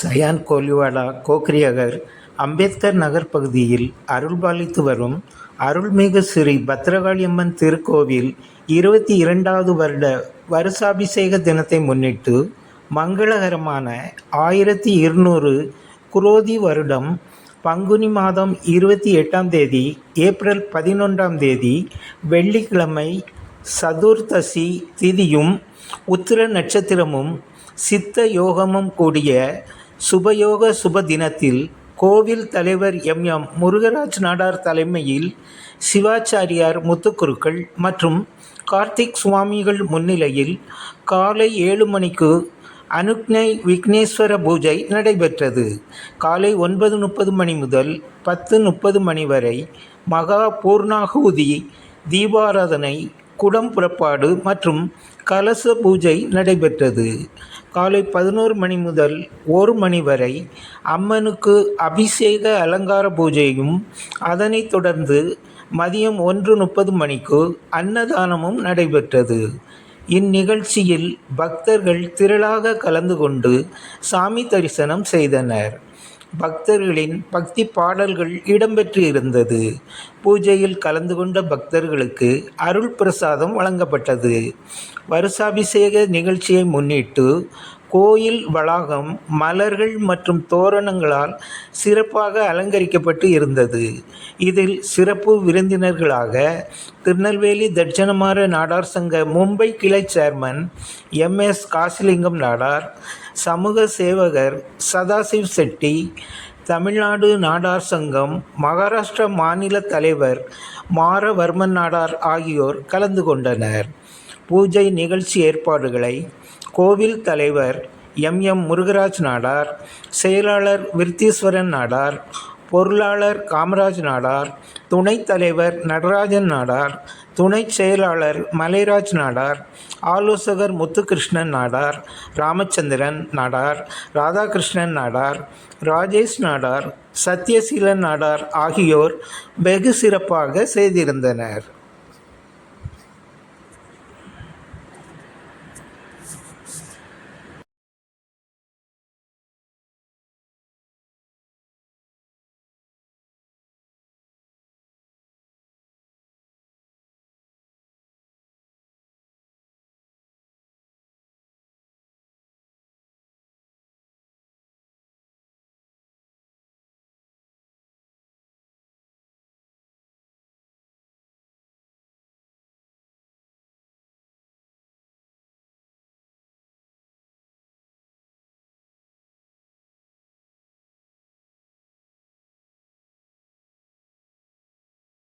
Cyan கோலிவாலா கோக்ரியகர் Ambedkar Nagar பகுதியில் அருள்பாலித்து வரும் அருள்மிகு ஸ்ரீ பத்ரகாளியம்மன் திருக்கோவில் இருபத்தி இரண்டாவது வருட வருஷாபிஷேக தினத்தை முன்னிட்டு மங்களகரமான ஆயிரத்தி இருநூறு குரோதி வருடம் பங்குனி மாதம் இருபத்தி எட்டாம் தேதி ஏப்ரல் பதினொன்றாம் தேதி வெள்ளிக்கிழமை சதுர்தசி திதியும் உத்திர நட்சத்திரமும் சித்த யோகமும் கூடிய சுபயோக சுப தினத்தில் கோவில் தலைவர் எம். எம். முருகராஜ் நாடார் தலைமையில் சிவாச்சாரியார் முத்துக்குருக்கள் மற்றும் கார்த்திக் சுவாமிகள் முன்னிலையில் காலை ஏழு மணிக்கு அனுக்னை விக்னேஸ்வர பூஜை நடைபெற்றது. காலை ஒன்பது முப்பது மணி முதல் பத்து முப்பது மணி வரை மகா பூர்ணாகுதி தீபாராதனை குடம் புறப்பாடு மற்றும் கலச பூஜை நடைபெற்றது. காலை பதினோரு மணி முதல் ஒரு மணி வரை அம்மனுக்கு அபிஷேக அலங்கார பூஜையும் அதனைத் தொடர்ந்து மதியம் ஒன்று முப்பது மணிக்கு அன்னதானமும் நடைபெற்றது. இந்நிகழ்ச்சியில் பக்தர்கள் திரளாக கலந்து கொண்டு சாமி தரிசனம் செய்தனர். பக்தர்களின் பக்தி பாடல்கள் இடம்பெற்று இருந்தது பூஜையில் கலந்து கொண்ட பக்தர்களுக்கு அருள் பிரசாதம் வழங்கப்பட்டது. வருஷாபிஷேக நிகழ்ச்சியை முன்னிட்டு கோயில் வளாகம் மலர்கள் மற்றும் தோரணங்களால் சிறப்பாக அலங்கரிக்கப்பட்டு இருந்தது. இதில் சிறப்பு விருந்தினர்களாக திருநெல்வேலி தட்சணமார நாடார் சங்க மும்பை கிளை chairman M S Kasilingam Nadar சமூக சேவகர் சதாசிவ் செட்டி தமிழ்நாடு நாடார் சங்கம் மகாராஷ்டிரா மாநில தலைவர் மாரவர்மன் நாடார் ஆகியோர் கலந்து கொண்டனர். பூஜை நிகழ்ச்சி ஏற்பாடுகளை கோவில் தலைவர் எம் எம் முருகராஜ் நாடார் செயலாளர் விருத்தீஸ்வரன் நாடார் பொருளாளர் காமராஜ் நாடார் துணைத் தலைவர் நடராஜன் நாடார் துணைச் செயலாளர் மலைராஜ் நாடார் ஆலோசகர் முத்துகிருஷ்ணன் நாடார் ராமச்சந்திரன் நாடார் ராதாகிருஷ்ணன் நாடார் ராஜேஷ் நாடார் சத்யசீலன் நாடார் ஆகியோர் வெகு சிறப்பாக செய்திருந்தனர்.